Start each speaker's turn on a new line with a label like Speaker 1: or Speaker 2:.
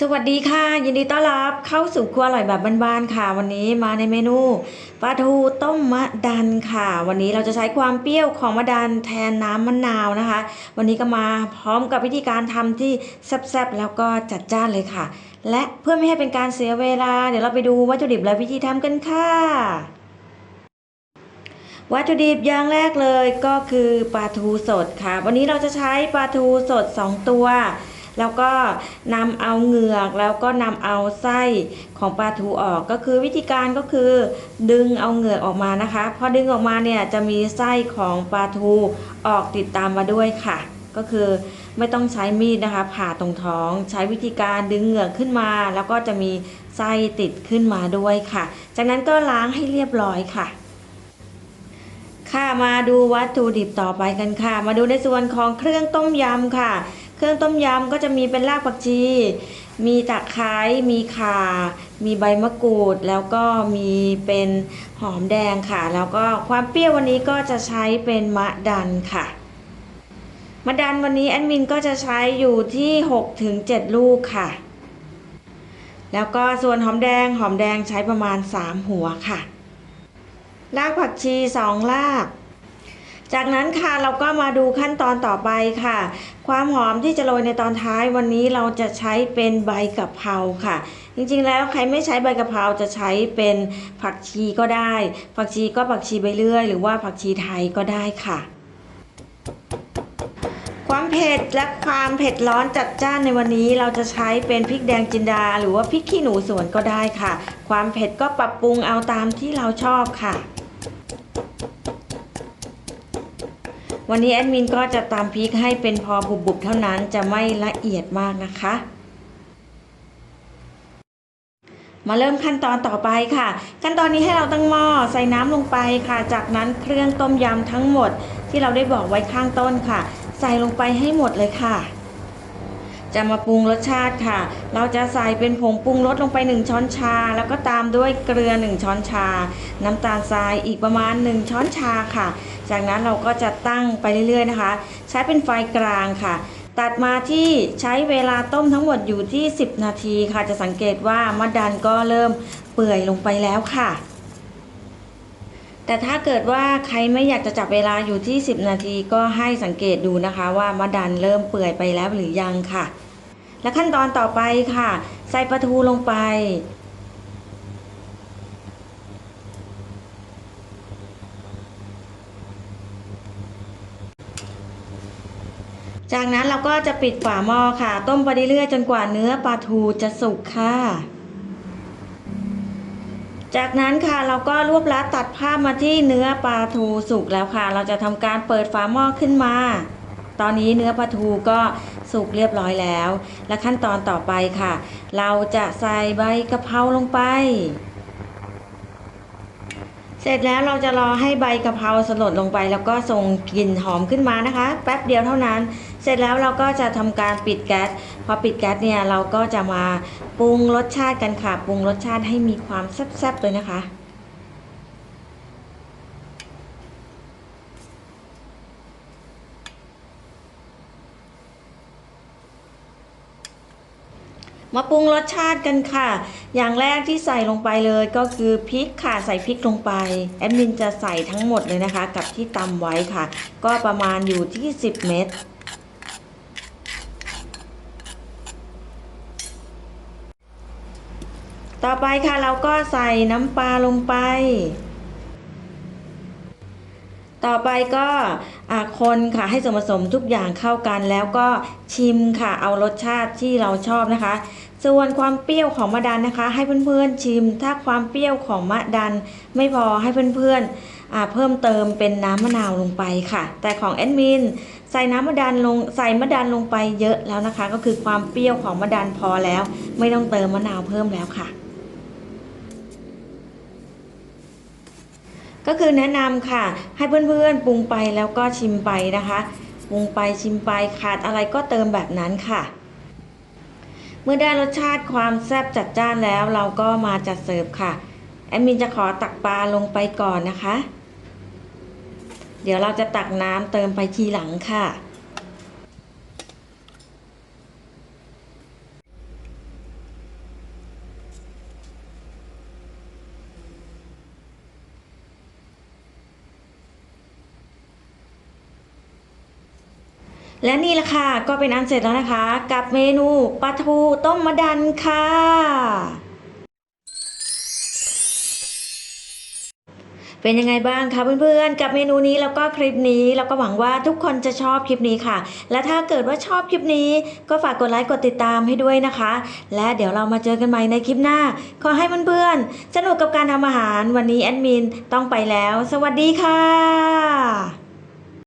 Speaker 1: สวัสดีค่ะ ยินดีต้อนรับเข้าสู่ครัวอร่อยแบบบ้านๆค่ะ วันนี้มาในเมนูปลาทูต้มมะดันค่ะ วันนี้เราจะใช้ความเปรี้ยวของมะดันแทนน้ำมะนาวนะคะ วันนี้ก็มาพร้อมกับวิธีการทำที่แซ่บๆแล้วก็จัดจ้านเลยค่ะ และเพื่อไม่ให้เป็นการเสียเวลา เดี๋ยวเราไปดูวัตถุดิบและวิธีทำกันค่ะวัตถุดิบอย่างแรกเลยก็คือปลาทูสดค่ะ วันนี้เราจะใช้ปลาทูสด 2 ตัว แล้วก็นำเอาเหงือกแล้วก็นำเอาไส้ของปลาทูออกก็คือวิธีการก็คือ ดึงเอาเหงือกออกมานะคะพอดึงออกมาเนี่ยจะมีไส้ของปลาทูออกติดตามมาด้วยค่ะ ก็คือไม่ต้องใช้มีดนะคะ ผ่าตรงท้อง ใช้วิธีการดึงเหงือกขึ้นมา แล้วก็จะมีไส้ติดขึ้นมาด้วยค่ะ จากนั้นก็ล้างให้เรียบร้อยค่ะค่ะมาดูวัตถุดิบต่อไปกันค่ะ มาดูในส่วนของเครื่องต้มยำค่ะ เครื่องต้มยำก็จะมีเป็นรากผักชี มีตะไคร้ มีข่า มีใบมะกรูด แล้วก็มีเป็นหอมแดงค่ะ แล้วก็ความเปรี้ยววันนี้ก็จะใช้เป็นมะดันค่ะมะดันวันนี้แอดมินก็จะใช้อยู่ที่6ถึง7ลูกค่ะ แล้วก็ส่วนหอมแดงหอมแดงใช้ประมาณ 3 หัวค่ะ รากผักชีสองราก จากนั้นค่ะเราก็มาดูขั้นตอนต่อไปค่ะ ความหอมที่จะโรยในตอนท้ายวันนี้เราจะใช้เป็นใบกะเพราค่ะ จริงๆแล้วใครไม่ใช้ใบกะเพราจะใช้เป็นผักชีก็ได้ ผักชีก็ผักชีใบเลื่อย หรือว่าผักชีไทยก็ได้ค่ะความเผ็ดและความเผ็ดร้อนจัดจ้านในวันนี้เราจะใช้เป็นพริกแดงจินดา หรือว่าพริกขี้หนูสวนก็ได้ค่ะ ความเผ็ดก็ปรับปรุงเอาตามที่เราชอบค่ะ วันนี้แอดมินก็จะตามพริกให้เป็นพอบุบๆเท่านั้นจะไม่ละเอียดมากนะคะ มาเริ่มขั้นตอนต่อไปค่ะ ขั้นตอนนี้ให้เราตั้งหม้อใส่น้ำลงไปค่ะ จากนั้นเครื่องต้มยำทั้งหมดที่เราได้บอกไว้ข้างต้นค่ะ ใส่ลงไปให้หมดเลยค่ะ จะมาปรุงรสชาติค่ะ เราจะใส่เป็นผงปรุงรสลงไป 1 ช้อนชา แล้วก็ตามด้วยเกลือ 1 ช้อนชา น้ำตาลทรายอีกประมาณ 1 ช้อนชาค่ะ จากนั้นเราก็จะตั้งไปเรื่อยๆนะคะ ใช้เป็นไฟกลางค่ะตัดมาที่ใช้เวลาต้มทั้งหมดอยู่ที่ 10 นาทีค่ะ จะสังเกตว่ามะดันก็เริ่มเปื่อยลงไปแล้วค่ะ แต่ถ้าเกิดว่าใครไม่อยากจะจับเวลาอยู่ที่ 10 นาทีก็ให้สังเกตดูนะคะว่ามะดันเริ่มเปื่อยไปแล้วหรือยังค่ะ และขั้นตอนต่อไปค่ะ ใส่ปลาทูลงไป จากนั้นเราก็จะปิดฝาหม้อค่ะ ต้มไปเรื่อยๆจนกว่าเนื้อปลาทูจะสุกค่ะ จากนั้นค่ะเราก็รวบลัดตัดภาพมาที่เนื้อปลาทูสุกแล้วค่ะ เราจะทำการเปิดฝาหม้อขึ้นมา ตอนนี้เนื้อปลาทูก็ สุกเรียบร้อยแล้ว และขั้นตอนต่อไปค่ะ เราจะใส่ใบกะเพราลงไป เสร็จแล้วเราจะรอให้ใบกะเพราสลดลงไป แล้วก็ส่งกลิ่นหอมขึ้นมานะคะ แป๊บเดียวเท่านั้น เสร็จแล้วเราก็จะทำการปิดแก๊สพอปิดแก๊สเนี่ยเราก็จะมาปรุงรสชาติกันค่ะปรุงรสชาติให้มีความแซ่บๆเลยนะคะ มาปรุงรสชาติกันค่ะ อย่างแรกที่ใส่ลงไปเลยก็คือพริกค่ะใส่พริกลงไปแอดมินจะใส่ทั้งหมดเลยนะคะ กับที่ตำไว้ค่ะ ก็ประมาณอยู่ที่ 10 เม็ดต่อไปค่ะเราก็ใส่น้ำปลาลงไป ต่อไปก็คนค่ะให้ส่วนผสมทุกอย่างเข้ากัน แล้วก็ชิมค่ะเอารสชาติที่เราชอบนะคะ ส่วนความเปรี้ยวของมะดันนะคะ ให้เพื่อนๆชิม ถ้าความเปรี้ยวของมะดัน ไม่พอให้เพื่อนๆเพิ่มเติมเป็นน้ำมะนาวลงไปค่ะ แต่ของแอดมินใส่น้ำมะดันลงใส่มะดันลงไปเยอะแล้วนะคะ ก็คือความเปรี้ยวของมะดันพอแล้ว ไม่ต้องเติมมะนาวเพิ่มแล้วค่ะ ก็คือแนะนำค่ะ ให้เพื่อนๆปรุงไปแล้วก็ชิมไปนะคะปรุงไปชิมไปขาดอะไรก็เติมแบบนั้นค่ะ เมื่อได้รสชาติความแซ่บจัดจ้านแล้วเราก็มาจัดเสิร์ฟค่ะแอดมินจะขอตักปลาลงไปก่อนนะคะ เดี๋ยวเราจะตักน้ำเติมไปทีหลังค่ะ และนี่แหละค่ะก็เป็นอันเสร็จแล้วนะคะ กับเมนูปลาทูต้มมะดันค่ะ เป็นยังไงบ้างคะเพื่อนๆ กับเมนูนี้แล้วก็คลิปนี้แล้วก็หวังว่าทุกคนจะชอบคลิปนี้ค่ะ และถ้าเกิดว่าชอบคลิปนี้ ก็ฝากกดไลค์กดติดตามให้ด้วยนะคะ และเดี๋ยวเรามาเจอกันใหม่ในคลิปหน้า ขอให้เพื่อนๆสนุกกับการทำอาหารวันนี้แอดมินต้องไปแล้ว สวัสดีค่ะ